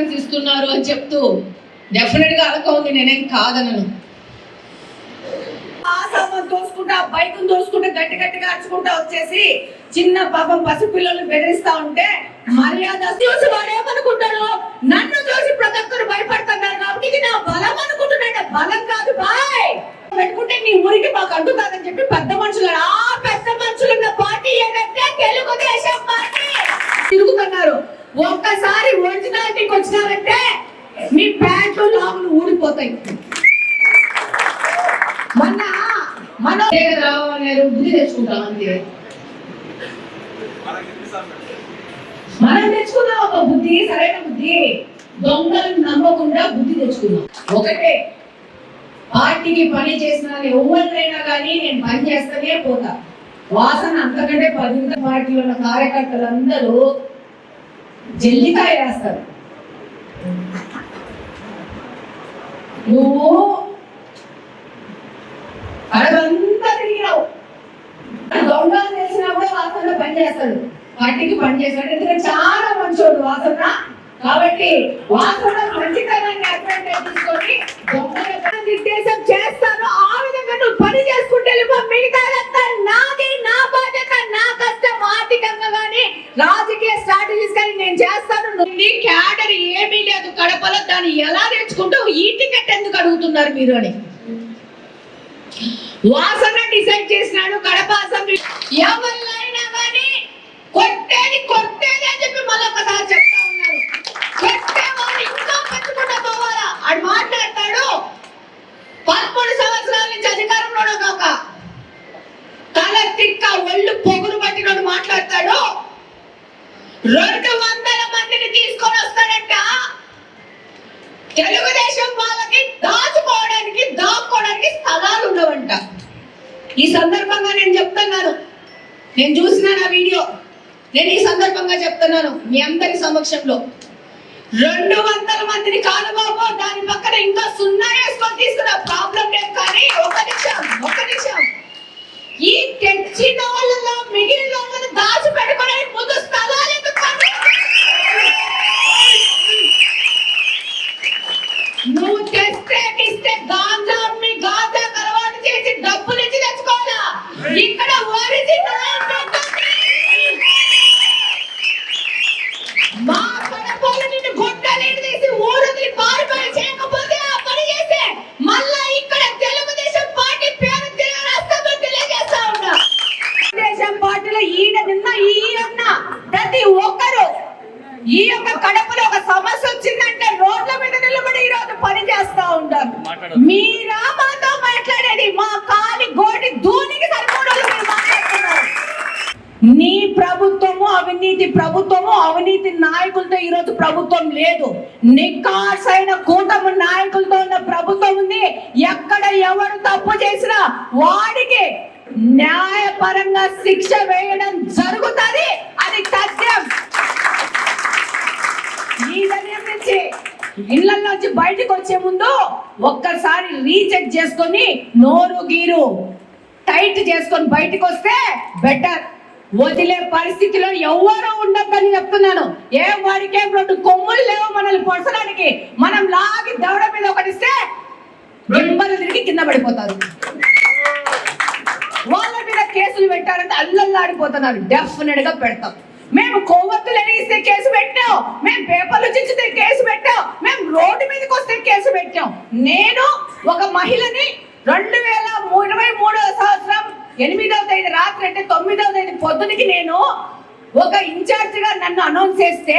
అని చెప్తూ డెఫినెట్గా అలక ఉంది నేనేం కాదనను. ఆ తోసుకుంటా బైక్ దోసుకుంటా గట్టి గట్టిగా అరుచుకుంటా వచ్చేసి చిన్న పాపం పసిపిల్లలు బెదిరిస్తా ఉంటే మర్యాద చూసి వాడు ఏమనుకుంటాడు? నన్ను చూసి ప్రతి ఒక్కరు భయపడుతున్నారు కాబట్టి ఇది నా బలం అనుకుంటున్నాడు బలం కాదు బాయ్! పెట్టుకుంటే నీ ఊరికి మాకు అంటున్నారని చెప్పి పెద్ద మనుషులు ఆ పెద్ద మనుషులు ఉన్న పార్టీ ఏదంటే తెలుగుదేశం పార్టీ! ఒక్కసారి ఒరిజినాలిటీకి వచ్చినారంటే మీ ప్యాంట్లు లాగులు ఊడిపోతాయి. మొన్న మన రావాలన్నారు బుద్ధి తెచ్చుకుంటాం అంతే. మనం తెచ్చుకున్నాం ఒక బుద్ధి సరైన బుద్ధి. దొంగలను నమ్మకుండా బుద్ధి తెచ్చుకున్నాం ఒకటే పార్టీకి పని చేసిన ఎవరినైనా కానీ నేను పని చేస్తూనే పోతా. వాసన అంతకంటే పది పార్టీలో ఉన్న కార్యకర్తలందరూ జల్లికాయ వేస్తారు. నువ్వు అడవంతా తిరిగినావు దొంగలు తెలిసినా కూడా వాసన పని చేస్తాడు. పార్టీకి పని చేస్తాడు. ఎందుకంటే చాలా మంచోడు వాసన. కాబట్టి వాసన మంచితనాన్ని అడ్వాంటేజ్ తీసుకొని దొంగల నిర్దేశం చేస్తాను. ఆ విధంగా నువ్వు పని చేసుకుంటే మిగతాదంతా నాది నా బాధ్యత నా కష్టం. ఆర్థికంగా కానీ రాజకీయ నేను చేస్తాను. క్యాడర్ ఏమీ లేదు. కడపలో దాన్ని ఎలా తెచ్చుకుంటావు ఈ టికెట్ ఎందుకు అడుగుతున్నారు మీరు అని. వాసన డిసైడ్ చేసినాడు కడప అసెంబ్లీ. ఎవరినైనా కానీ కొట్టేది కొట్టేది అని చెప్పి మళ్ళీ ఒకసారి చెప్తా ఉన్నారు. కొట్టేవాడు ఇంకా పెంచుకుంటా పోవాలా? అని మాట్లాడతాడు. పదమూడు సంవత్సరాల నుంచి అధికారంలో ఒక తల తిక్క ఒళ్ళు పొగురు పట్టినోడు మాట్లాడతాడు. రెండు వందల మందిని తీసుకొని వస్తాడంట తెలుగుదేశం వాళ్ళకి దాచుకోవడానికి దాక్కోవడానికి స్థలాలు ఉండవంట. ఈ సందర్భంగా నేను చెప్తున్నాను. నేను చూసినాను ఆ వీడియో. నేను ఈ సందర్భంగా చెప్తున్నాను మీ అందరి సమక్షంలో. రెండు వందల మందిని కాదు బాబు దాని పక్కన ఇంకా సున్నా వేసుకొని తీసుకున్న ప్రాబ్లం లేదు కానీ ఒక నిమిషం ఒక నిమిషం. ఈ తెచ్చిన వాళ్ళలో మిగిలిన వాళ్ళని దాచి ముందు స్థలాలు ఎందుకు నువ్వు తెస్తే ఇస్తే గాంజా అమ్మి అలవాటు చేసి డబ్బులు ఇచ్చి తెచ్చుకోవాలా? ఇక్కడ ఒరిజినల్ మా కడపలో నిన్ను గొడ్డలీలు తీసి ఊరుదిలి పారిపోయి చేయకపోతే ఆ పని చేస్తే మళ్ళా ఇక్కడ తెలుగుదేశం పార్టీ పేరు రాష్ట్రంలో తెలియజేస్తా ఉన్నా. తెలుగుదేశం పార్టీలో ఈయన నిన్న ఈయన ప్రతి ఒక్కరు ఈ యొక్క కడపలో ఒక సమస్య వచ్చిందంటే రోడ్ల మీద నిలబడి ఈ రోజు పని చేస్తా మీ మీరా మాతో మాట్లాడేది? మా కాలి గోడి ధూనికి నీ ప్రభుత్వము అవినీతి ప్రభుత్వము అవినీతి నాయకులతో ఈ రోజు ప్రభుత్వం లేదు. నికాసైన కూటమి నాయకులతో ఉన్న ప్రభుత్వం ఉంది. ఎక్కడ ఎవరు తప్పు చేసినా వాడికి న్యాయపరంగా శిక్ష వేయడం జరుగుతుంది. అది సత్యం. ఈ దగ్గర నుంచి ఇళ్ళలోంచి బయటకు వచ్చే ముందు ఒక్కసారి రీచెక్ చేసుకొని నోరు గీరు. టైట్ చేసుకొని బయటకు వస్తే బెటర్. వదిలే పరిస్థితిలో ఎవరు ఉండొద్దని చెప్తున్నాను. ఏ వాడికేం రెండు కొమ్ములు లేవు మనల్ని పొడసడానికి మనం లాగి దవడ మీద ఒకటిస్తే గింబలు తిరిగి కింద పడిపోతారు. వాళ్ళ మీద కేసులు పెట్టారంటే అల్లల్లాడిపోతున్నారు. డెఫినెట్గా పెడతాం. మేము కొవ్వొత్తులు ఎరిగిస్తే కేసు పెట్టాం మేము పేపర్ చించితే కేసు పెట్టాం మేము రోడ్డు మీదకి వస్తే కేసు పెట్టాం నేను ఒక మహిళని రెండు వేల ఇరవై మూడవ సంవత్సరం ఎనిమిదవ తేదీ రాత్రి అంటే తొమ్మిదవ తేదీ పొద్దునకి నేను ఒక ఇన్ఛార్జిగా నన్ను అనౌన్స్ చేస్తే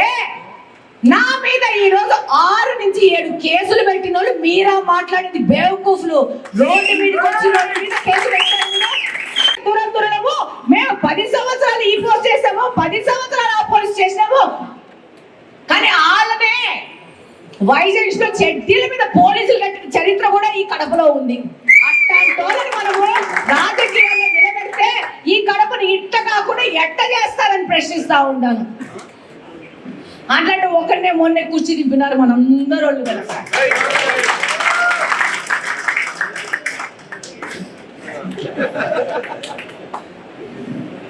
నా మీద ఈరోజు ఆరు నుంచి ఏడు కేసులు పెట్టిన వాళ్ళు మీరా మాట్లాడింది బేవకూఫ్లు. రోడ్డు మీదకి వచ్చిన రోడ్డు మీద కేసు పెట్టారు మేము పది సంవత్సరాలు ఈ పోస్ట్ చేసాము పది సంవత్సరాలు ఆ పోస్ట్ చేసినాము. కానీ వాళ్ళనే వైజాగ్స్లో చెడ్డీల మీద పోలీసులు కట్టిన చరిత్ర కూడా ఈ కడపలో ఉంది. అట్లాంటి మనము రాజకీయాల్లో నిలబెడితే ఈ కడపను ఇట్ట కాకుండా ఎట్ట చేస్తారని ప్రశ్నిస్తా ఉంటాను అట్లాంటి ఒకరినే మొన్నే కూర్చి దింపినారు మనందరూ వాళ్ళు కనుక